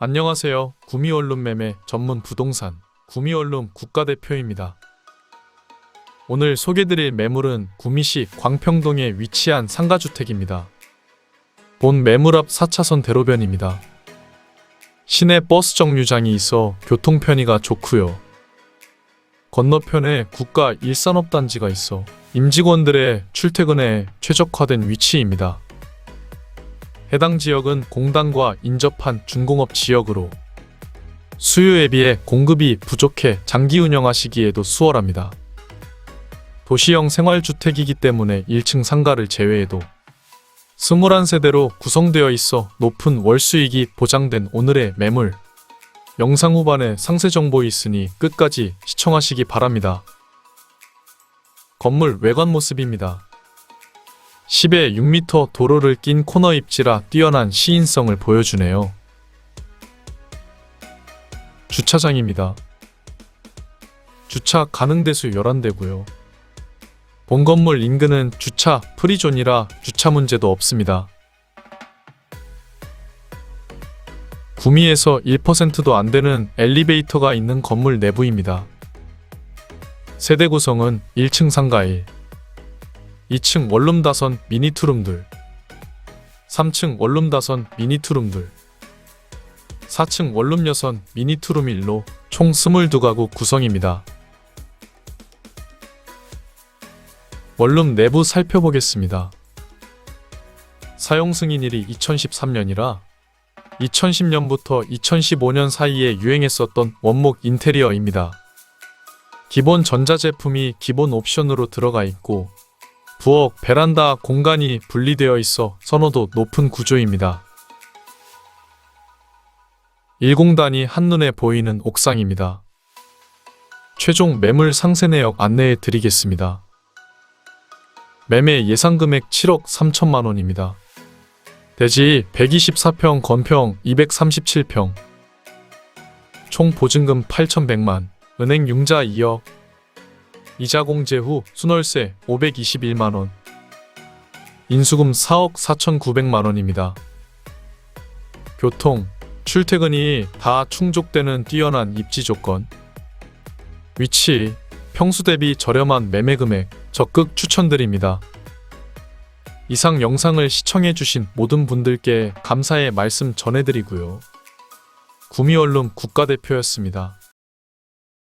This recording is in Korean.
안녕하세요. 구미원룸 매매 전문 부동산 구미원룸 국가대표입니다. 오늘 소개드릴 매물은 구미시 광평동에 위치한 상가주택입니다. 본 매물 앞 4차선 대로변입니다. 시내 버스 정류장이 있어 교통 편의가 좋고요. 건너편에 국가 일산업단지가 있어 임직원들의 출퇴근에 최적화된 위치입니다. 해당 지역은 공단과 인접한 중공업 지역으로 수요에 비해 공급이 부족해 장기 운영하시기에도 수월합니다. 도시형 생활주택이기 때문에 1층 상가를 제외해도 21세대로 구성되어 있어 높은 월수익이 보장된 오늘의 매물. 영상 후반에 상세 정보 있으니 끝까지 시청하시기 바랍니다. 건물 외관 모습입니다. 10에 6m 도로를 낀 코너 입지라 뛰어난 시인성을 보여주네요. 주차장입니다. 주차 가능 대수 11대고요. 본 건물 인근은 주차 프리존이라 주차 문제도 없습니다. 구미에서 1%도 안 되는 엘리베이터가 있는 건물 내부입니다. 세대 구성은 1층 상가 1, 2층 원룸 다선 미니 투룸들 3층 원룸 다선 미니 투룸들 4층 원룸 여선 미니 투룸 1로 총 22가구 구성입니다. 원룸 내부 살펴보겠습니다. 사용 승인일이 2013년이라 2010년부터 2015년 사이에 유행했었던 원목 인테리어입니다. 기본 전자제품이 기본 옵션으로 들어가 있고 부엌, 베란다 공간이 분리되어 있어 선호도 높은 구조입니다. 1공단이 한눈에 보이는 옥상입니다. 최종 매물 상세 내역 안내해 드리겠습니다. 매매 예상 금액 7억 3천만 원입니다. 대지 124평 건평 237평 총 보증금 8,100만 은행 융자 2억 이자 공제 후 순월세 521만 원 인수금 4억 4,900만 원입니다. 교통 출퇴근이 다 충족되는 뛰어난 입지 조건 위치 평수 대비 저렴한 매매 금액 적극 추천드립니다. 이상 영상을 시청해주신 모든 분들께 감사의 말씀 전해드리고요. 구미얼룸 국가대표였습니다.